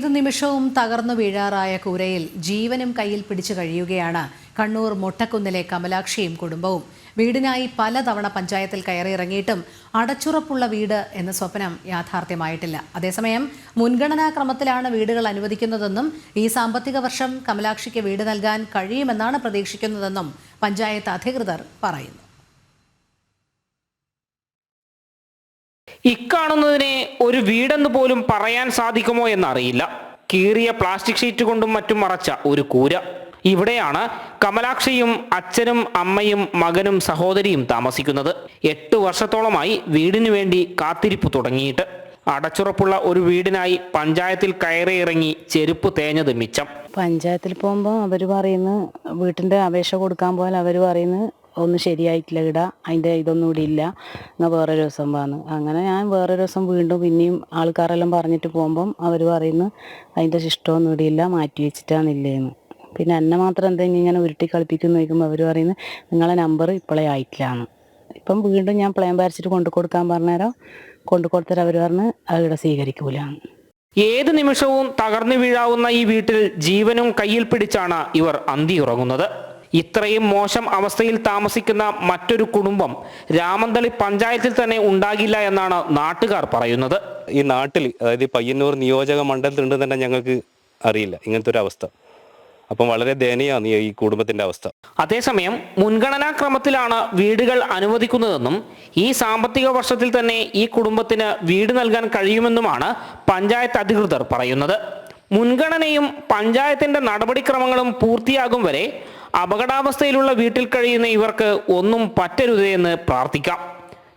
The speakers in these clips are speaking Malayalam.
ഏതു നിമിഷവും തകർന്നു വീഴാറായ കൂരയിൽ ജീവനും കയ്യിൽ പിടിച്ചു കഴിയുകയാണ് കണ്ണൂർ മൊട്ടക്കുന്നിലെ കമലാക്ഷിയും കുടുംബവും. വീടിനായി പലതവണ പഞ്ചായത്തിൽ കയറിയിറങ്ങിയിട്ടും അടച്ചുറപ്പുള്ള വീട് എന്ന സ്വപ്നം യാഥാർത്ഥ്യമായിട്ടില്ല. അതേസമയം മുൻഗണനാക്രമത്തിലാണ് വീടുകൾ അനുവദിക്കുന്നതെന്നും ഈ സാമ്പത്തിക വർഷം കമലാക്ഷിക്ക് വീട് നൽകാൻ കഴിയുമെന്നാണ് പ്രതീക്ഷിക്കുന്നതെന്നും പഞ്ചായത്ത് അധികൃതർ പറയുന്നു. ഇക്കാണുന്നതിനെ ഒരു വീടെന്ന് പോലും പറയാൻ സാധിക്കുമോ എന്നറിയില്ല. കീറിയ പ്ലാസ്റ്റിക് ഷീറ്റ് കൊണ്ടും മറ്റും മറച്ച ഒരു കൂര. ഇവിടെയാണ് കമലാക്ഷിയും അച്ഛനും അമ്മയും മകനും സഹോദരിയും താമസിക്കുന്നത്. എട്ട് വർഷത്തോളമായി വീടിനു വേണ്ടി കാത്തിരിപ്പ് തുടങ്ങിയിട്ട്. അടച്ചുറപ്പുള്ള ഒരു വീടിനായി പഞ്ചായത്തിൽ കയറി ഇറങ്ങി ചെരുപ്പ് തേഞ്ഞത് മിച്ചം. പഞ്ചായത്തിൽ പോകുമ്പോൾ അവർ പറയുന്നു വീട്ടിന്റെ അപേക്ഷ കൊടുക്കാൻ പോയാൽ അവർ പറയുന്നു ഒന്നും ശരിയായിട്ടില്ല ഇട അതിന്റെ ഇതൊന്നും ഇവിടെ ഇല്ല എന്നാൽ വേറൊരു ദിവസം വന്ന്. അങ്ങനെ ഞാൻ വേറൊരു ദിവസം വീണ്ടും പിന്നെയും ആൾക്കാരെല്ലാം പറഞ്ഞിട്ട് പോകുമ്പം അവർ പറയുന്നു അതിന്റെ ശിഷ്ടമൊന്നും ഇവിടെ ഇല്ല മാറ്റി വെച്ചിട്ടാണില്ലേന്ന് പിന്നെ എന്നെ മാത്രം എന്തെങ്കിലും ഇങ്ങനെ ഉരുട്ടി കളിപ്പിക്കുന്നു ചോദിക്കുമ്പോൾ അവർ പറയുന്നു നിങ്ങളെ നമ്പർ ഇപ്പോഴേ ആയിട്ടില്ലാന്ന്. ഇപ്പം വീണ്ടും ഞാൻ പ്ലാൻ വരച്ചിട്ട് കൊണ്ടു കൊടുക്കാൻ പറഞ്ഞേരം? കൊണ്ടു കൊടുത്തിട്ട് അവർ പറഞ്ഞ് അവിടെ സ്വീകരിക്കൂല ഏത് നിമിഷവും തകർന്നു വീഴാവുന്ന ഈ വീട്ടിൽ ജീവനും കയ്യിൽ പിടിച്ചാണ് ഇവർ അന്തിയുറങ്ങുന്നത് ഇത്രയും മോശം അവസ്ഥയിൽ താമസിക്കുന്ന മറ്റൊരു കുടുംബം രാമന്തളി പഞ്ചായത്തിൽ തന്നെ ഉണ്ടാകില്ല എന്നാണ് നാട്ടുകാർ പറയുന്നത്. ഈ നാട്ടിൽ അതായത് പയ്യന്നൂർ നിയോജക മണ്ഡലത്തിലുണ്ട് തന്നെ ഞങ്ങൾക്ക് അറിയില്ല. ഇങ്ങനത്തെ ഒരു അവസ്ഥ. അപ്പം വളരെ ദയനീയമാണ് ഈ- ഈ കുടുംബത്തിന്റെ അവസ്ഥ. അതേസമയം മുൻഗണനാ ക്രമത്തിലാണ് വീടുകൾ അനുവദിക്കുന്നതെന്നും ഈ സാമ്പത്തിക വർഷത്തിൽ തന്നെ ഈ കുടുംബത്തിന് വീട് നൽകാൻ കഴിയുമെന്നുമാണ് പഞ്ചായത്ത് അധികൃതർ പറയുന്നത്. മുൻഗണനയും പഞ്ചായത്തിന്റെ നടപടിക്രമങ്ങളും പൂർത്തിയാകും വരെ അപകടാവസ്ഥയിലുള്ള വീട്ടിൽ കഴിയുന്ന ഇവർക്ക് ഒന്നും പറ്റരുതേ എന്ന് പ്രാർത്ഥിക്കാം.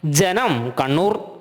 ജനം കണ്ണൂർ.